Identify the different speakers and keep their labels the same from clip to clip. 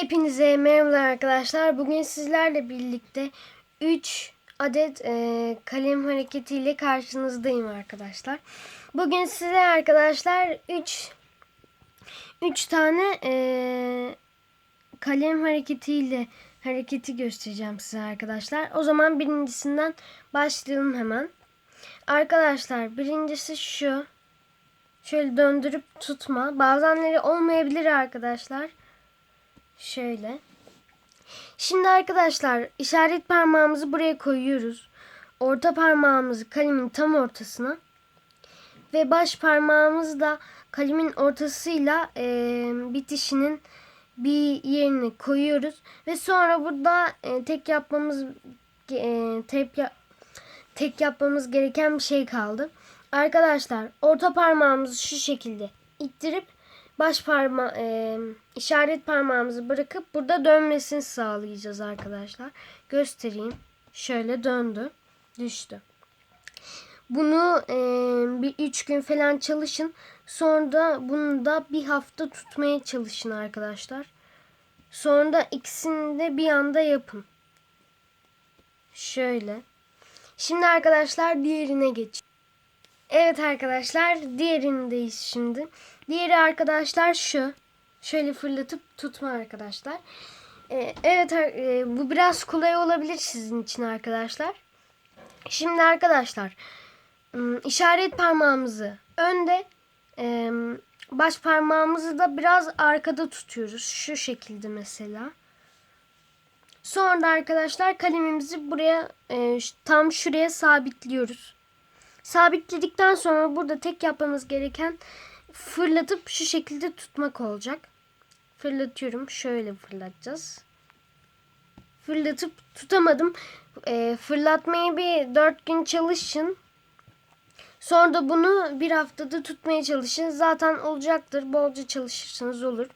Speaker 1: Hepinize merhabalar arkadaşlar. Bugün sizlerle birlikte 3 adet e, kalem hareketiyle karşınızdayım arkadaşlar. Bugün size arkadaşlar 3 3 tane e, kalem hareketiyle hareketi göstereceğim size arkadaşlar. O zaman birincisinden başlayalım hemen. Arkadaşlar birincisi şu. Şöyle döndürüp tutma. Bazenleri olmayabilir arkadaşlar. Şöyle. Şimdi arkadaşlar işaret parmağımızı buraya koyuyoruz. Orta parmağımızı kalemin tam ortasına ve baş parmağımızı da kalemin ortasıyla e, bitişinin bir yerine koyuyoruz ve sonra burada e, tek yapmamız e, tek, ya- tek yapmamız gereken bir şey kaldı. Arkadaşlar orta parmağımızı şu şekilde ittirip baş parma e, işaret parmağımızı bırakıp burada dönmesini sağlayacağız arkadaşlar. Göstereyim. Şöyle döndü. Düştü. Bunu e, bir üç gün falan çalışın. Sonra da bunu da bir hafta tutmaya çalışın arkadaşlar. Sonra da ikisini de bir anda yapın. Şöyle. Şimdi arkadaşlar diğerine geç. Evet arkadaşlar diğerindeyiz şimdi. Diğeri arkadaşlar şu. Şöyle fırlatıp tutma arkadaşlar. Ee, evet e, bu biraz kolay olabilir sizin için arkadaşlar. Şimdi arkadaşlar işaret parmağımızı önde em, baş parmağımızı da biraz arkada tutuyoruz. Şu şekilde mesela. Sonra da arkadaşlar kalemimizi buraya e, tam şuraya sabitliyoruz. Sabitledikten sonra burada tek yapmamız gereken fırlatıp şu şekilde tutmak olacak. Fırlatıyorum. Şöyle fırlatacağız. Fırlatıp tutamadım. E, fırlatmayı bir dört gün çalışın. Sonra da bunu bir haftada tutmaya çalışın. Zaten olacaktır. Bolca çalışırsanız olur.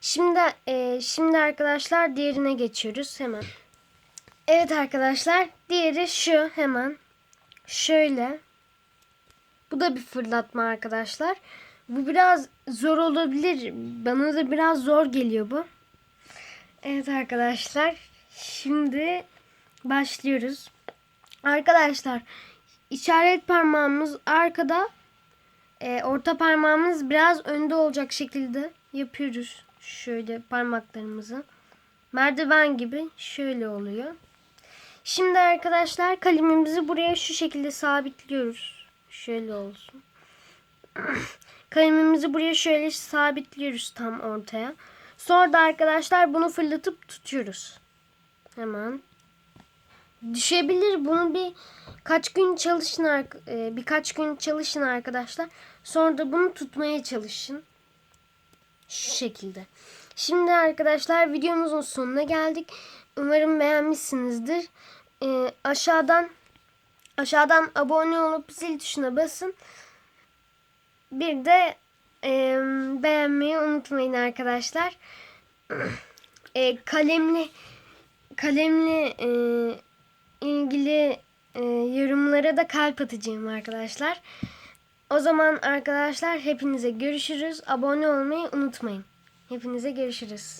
Speaker 1: Şimdi e, şimdi arkadaşlar diğerine geçiyoruz hemen. Evet arkadaşlar diğeri şu hemen. Şöyle. Bu da bir fırlatma arkadaşlar. Bu biraz zor olabilir. Bana da biraz zor geliyor bu. Evet arkadaşlar. Şimdi başlıyoruz. Arkadaşlar işaret parmağımız arkada. e, orta parmağımız biraz önde olacak şekilde yapıyoruz. Şöyle parmaklarımızı. Merdiven gibi şöyle oluyor. Şimdi arkadaşlar kalemimizi buraya şu şekilde sabitliyoruz. Şöyle olsun. Kalemimizi buraya şöyle sabitliyoruz tam ortaya. Sonra da arkadaşlar bunu fırlatıp tutuyoruz. Hemen. Düşebilir. Bunu bir kaç gün çalışın e, birkaç gün çalışın arkadaşlar. Sonra da bunu tutmaya çalışın. Şu şekilde. Şimdi arkadaşlar videomuzun sonuna geldik. Umarım beğenmişsinizdir. E, aşağıdan aşağıdan abone olup zil tuşuna basın. Bir de e, beğenmeyi unutmayın arkadaşlar. E, kalemli kalemli e, ilgili e, yorumlara da kalp atacağım arkadaşlar. O zaman arkadaşlar hepinize görüşürüz. Abone olmayı unutmayın. Hepinize görüşürüz.